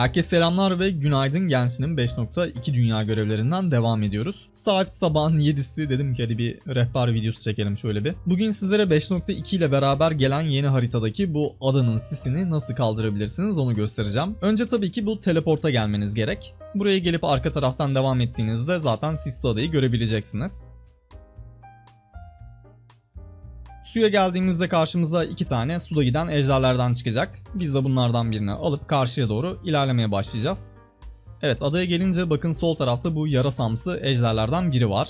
Herkese selamlar ve günaydın Genshin'in 5.2 dünya görevlerinden devam ediyoruz. Saat sabahın 7'si dedim ki hadi bir rehber videosu çekelim şöyle bir. Bugün sizlere 5.2 ile beraber gelen yeni haritadaki bu adanın sisini nasıl kaldırabilirsiniz onu göstereceğim. Önce tabii ki bu teleporta gelmeniz gerek. Buraya gelip arka taraftan devam ettiğinizde zaten sisli adayı görebileceksiniz. Suya geldiğimizde karşımıza iki tane suda giden ejderlerden çıkacak. Biz de bunlardan birini alıp karşıya doğru ilerlemeye başlayacağız. Evet adaya gelince bakın sol tarafta bu yarasamsı ejderlerden biri var.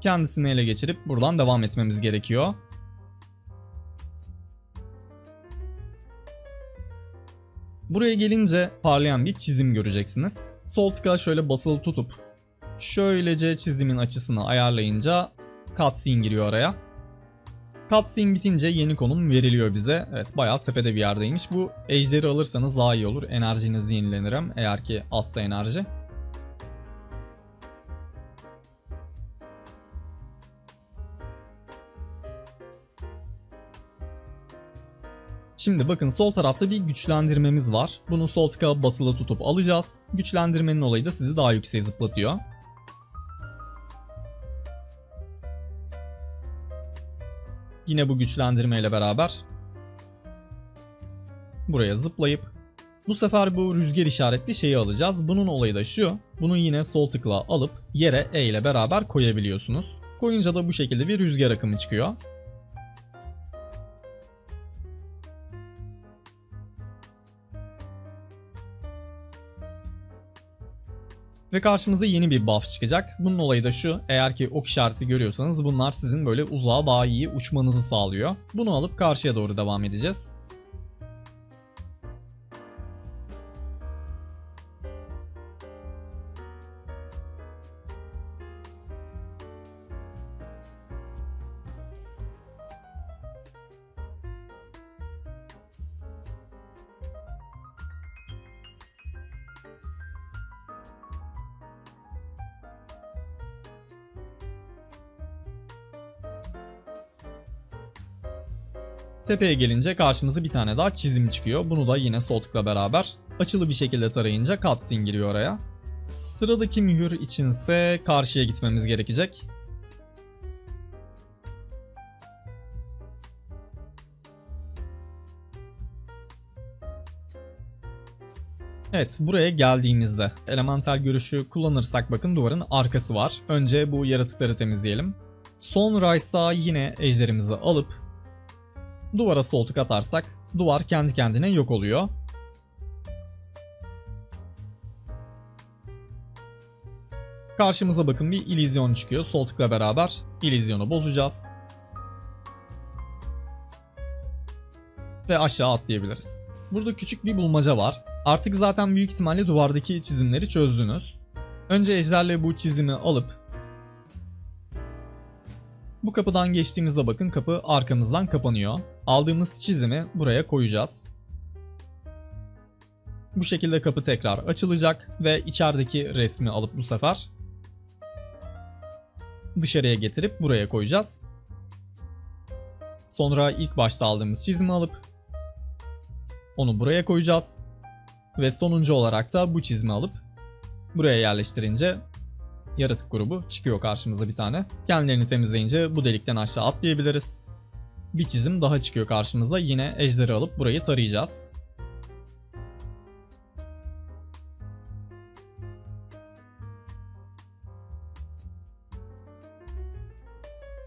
Kendisini ele geçirip buradan devam etmemiz gerekiyor. Buraya gelince parlayan bir çizim göreceksiniz. Sol tıka şöyle basılı tutup şöylece çizimin açısını ayarlayınca cutscene giriyor araya. Cutscene bitince yeni konum veriliyor bize. Evet bayağı tepede bir yerdeymiş. Bu ejderi alırsanız daha iyi olur. Enerjiniz yenilenir hem eğer ki azsa enerji. Şimdi bakın sol tarafta bir güçlendirmemiz var. Bunu sol tıka basılı tutup alacağız. Güçlendirmenin olayı da sizi daha yükseğe zıplatıyor. Yine bu güçlendirme ile beraber buraya zıplayıp bu sefer bu rüzgar işaretli şeyi alacağız. Bunun olayı da şu. Bunu yine sol tıkla alıp yere E ile beraber koyabiliyorsunuz. Koyunca da bu şekilde bir rüzgar akımı çıkıyor. Ve karşımıza yeni bir buff çıkacak. Bunun olayı da şu. Eğer ki ok işareti görüyorsanız bunlar sizin böyle uzağa daha iyi uçmanızı sağlıyor. Bunu alıp karşıya doğru devam edeceğiz. Tepeye gelince karşımıza bir tane daha çizim çıkıyor. Bunu da yine sol tıkla beraber açılı bir şekilde tarayınca cutscene giriyor oraya. Sıradaki mühür içinse karşıya gitmemiz gerekecek. Evet buraya geldiğimizde elemental görüşü kullanırsak bakın duvarın arkası var. Önce bu yaratıkları temizleyelim. Sonra ise yine ejderimizi alıp duvara sol tık atarsak duvar kendi kendine yok oluyor. Karşımıza bakın bir illüzyon çıkıyor. Sol tıkla beraber illüzyonu bozacağız. Ve aşağı atlayabiliriz. Burada küçük bir bulmaca var. Artık zaten büyük ihtimalle duvardaki çizimleri çözdünüz. Önce ejderle bu çizimi alıp bu kapıdan geçtiğimizde bakın kapı arkamızdan kapanıyor. Aldığımız çizimi buraya koyacağız. Bu şekilde kapı tekrar açılacak ve içerideki resmi alıp bu sefer dışarıya getirip buraya koyacağız. Sonra ilk başta aldığımız çizimi alıp onu buraya koyacağız. Ve sonuncu olarak da bu çizimi alıp buraya yerleştirince yaratık grubu çıkıyor karşımıza bir tane. Kendilerini temizleyince bu delikten aşağı atlayabiliriz. Bir çizim daha çıkıyor karşımıza. Yine ejderi alıp burayı tarayacağız.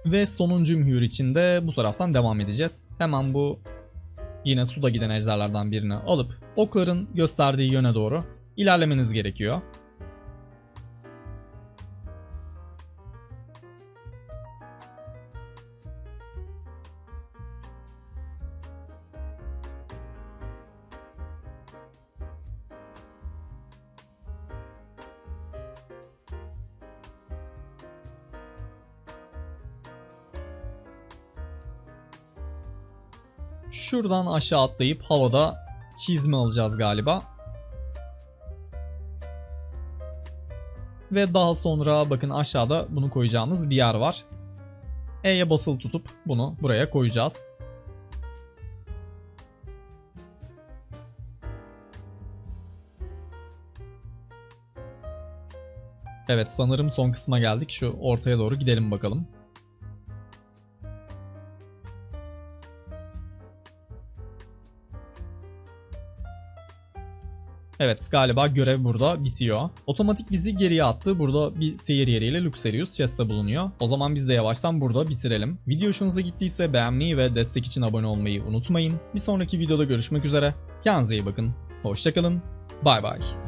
Ve sonuncu mühür için de bu taraftan devam edeceğiz. Hemen bu yine suda giden ejderlerden birini alıp okların gösterdiği yöne doğru ilerlemeniz gerekiyor. Şuradan aşağı atlayıp havada çizme alacağız galiba. Ve daha sonra bakın aşağıda bunu koyacağımız bir yer var. E'ye basılı tutup bunu buraya koyacağız. Evet sanırım son kısma geldik. Şu ortaya doğru gidelim bakalım. Evet galiba görev burada bitiyor. Otomatik bizi geriye attı. Burada bir seyir yeriyle Luxerius chest'te bulunuyor. O zaman biz de yavaştan burada bitirelim. Video hoşunuza gittiyse beğenmeyi ve destek için abone olmayı unutmayın. Bir sonraki videoda görüşmek üzere. Kendinize iyi bakın. Hoşçakalın. Bay bay.